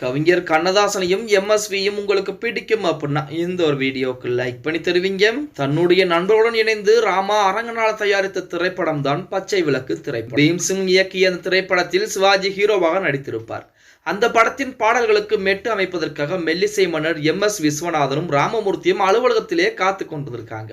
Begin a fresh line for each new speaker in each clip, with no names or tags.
கவிஞர் கண்ணதாசனையும் எம்எஸ்வியும் உங்களுக்கு பிடிக்கும் அப்படின்னா இந்த ஒரு வீடியோவுக்கு லைக் பண்ணி தருவீங்க. தன்னுடைய நண்பர்களுடன் இணைந்து ராமா அரங்கனால் தயாரித்த திரைப்படம் தான் பச்சை விளக்கு திரைப்படம். பீம்சிங் இயக்கிய அந்த திரைப்படத்தில் சிவாஜி ஹீரோவாக நடித்திருப்பார். அந்த படத்தின் பாடல்களுக்கு மெட்டு அமைப்பதற்காக மெல்லிசை மன்னர் எம் எஸ் விஸ்வநாதனும் ராமமூர்த்தியும் அலுவலகத்திலே காத்து கொண்டிருக்காங்க.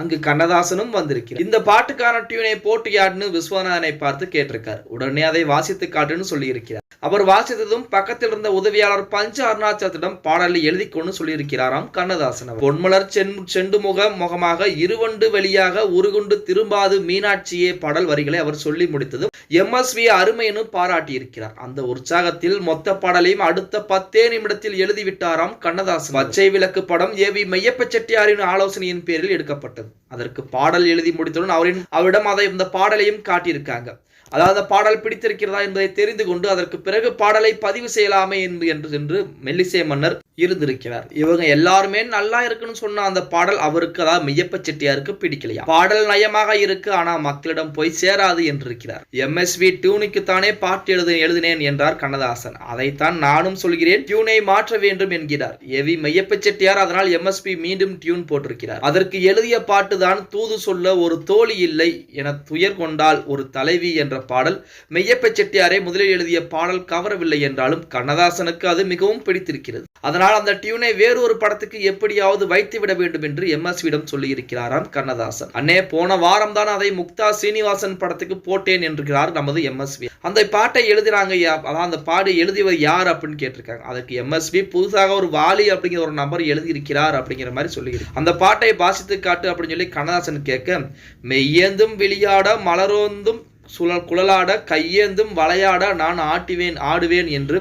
அங்கு கண்ணதாசனும் வந்திருக்கிறார். இந்த பாட்டுக்கான டியூனை போட்டியாடுன்னு விஸ்வநாதனை பார்த்து கேட்டிருக்கார். உடனே அதை வாசித்து காட்டுன்னு சொல்லியிருக்கிறார். அவர் வாசித்ததும் பக்கத்தில் இருந்த உதவியாளர் பஞ்ச அருணாச்சலத்திடம் பாடலை எழுதி கொண்டு சொல்லியிருக்கிறாராம் கண்ணதாசன் பொன்மலர் சென் செண்டுமுக முகமாக இருவண்டு வெளியாக உருகுண்டு திரும்பாது மீனாட்சியே பாடல் வரிகளை அவர் சொல்லி முடித்ததும் எம். எஸ். வி. அருமையனும் பாராட்டியிருக்கிறார். அந்த உற்சாகத்தில் மொத்த பாடலையும் அடுத்த பத்தே நிமிடத்தில் எழுதிவிட்டாராம் கண்ணதாசன். பச்சை விளக்கு படம் ஏ வி மெய்யப்ப செட்டியாரின் ஆலோசனையின் பேரில் எடுக்கப்பட்டது. அதற்கு பாடல் எழுதி முடித்தவுடன் அவரின் அவரிடம் அதை இந்த பாடலையும் காட்டியிருக்காங்க. அதாவது பாடல் பிடித்திருக்கிறதா என்பதை தெரிந்து கொண்டு அதற்கு பிறகு பாடலை பதிவு செய்யலாமே என்று என்று என்று மெல்லிசை மன்னர் இருந்திருக்கிறார். இவங்க எல்லாருமே நல்லா இருக்குன்னு சொன்ன அந்த பாடல் அவருக்கு அதாவது மெய்யப்ப செட்டியாருக்கு பிடிக்கலையா? பாடல் நயமாக இருக்கு ஆனா மக்களிடம் போய் சேராது என்றிருக்கிறார். எம்எஸ்வி டியூனுக்கு தானே பாட்டு எழுது எழுதினேன் என்றார் கண்ணதாசன். அதைத்தான் நானும் சொல்கிறேன் டியூனை மாற்ற வேண்டும் என்கிறார். எவி மெய்யப்ப செட்டியார் அதனால் எம்எஸ்பி மீண்டும் டியூன் போட்டிருக்கிறார். அதற்கு எழுதிய பாட்டு தான் தூது சொல்ல ஒரு தோழி இல்லை என துயர் கொண்டால் ஒரு தலைவி என்ற பாடல். மெய்யப்ப செட்டியாரே முதலில் எழுதிய பாடல் கவரவில்லை என்றாலும் கண்ணதாசனுக்கு அது மிகவும் பிடித்திருக்கிறது. அதனால் அந்த டியூனை வேறொரு படத்துக்கு எப்படியாவது வைத்து விட வேண்டும் என்று எம்எஸ்வியிடம் சொல்லியிருக்கிறாராம் கண்ணதாசன். அண்ணே போன வாரம் தான் அதை முக்தா சீனிவாசன் படத்துக்கு போட்டேன் என்கிறார் நமது எம்எஸ்வி அந்த பாட்டை எழுதுறாங்க அதான் அந்த பாடு எழுதியவர் யார் அப்படின்னு கேட்டிருக்காங்க. அதுக்கு எம்எஸ்வி புதுசாக ஒரு வாலி அப்படிங்கிற ஒரு நபர் எழுதியிருக்கிறார் அப்படிங்கிற மாதிரி சொல்லி அந்த பாட்டை வாசித்து காட்டு அப்படின்னு சொல்லி கண்ணதாசன் கேட்க மெய்யேந்தும் விளையாட மலரோந்தும் சுழல் குழலாட கையேந்தும் வளையாட நான் ஆட்டுவேன் ஆடுவேன் என்று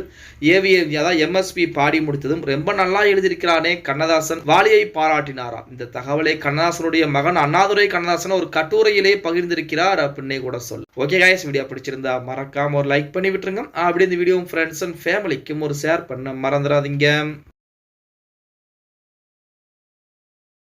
ஏவிய அதாவது எம்எஸ்பி பாடி முடித்ததும் ரொம்ப நல்லா எழுதியிருக்கிறானே கண்ணதாசன். வாலியை பாராட்டினாராம் இந்த தகவலை கண்ணதாசனுடைய மகன் அண்ணாதுரை கண்ணதாசன் ஒரு கட்டுரையிலே பகிர்ந்திருக்கிறார் அப்படின்னே கூட சொல் ஓகே காய்ஸ் வீடியோ பிடிச்சிருந்தா மறக்காம ஒரு லைக் பண்ணி விட்டுருங்க. அப்படி இந்த வீடியோ ஃப்ரெண்ட்ஸ் அண்ட் ஃபேமிலிக்கும் ஒரு ஷேர் பண்ண மறந்துடாதீங்க.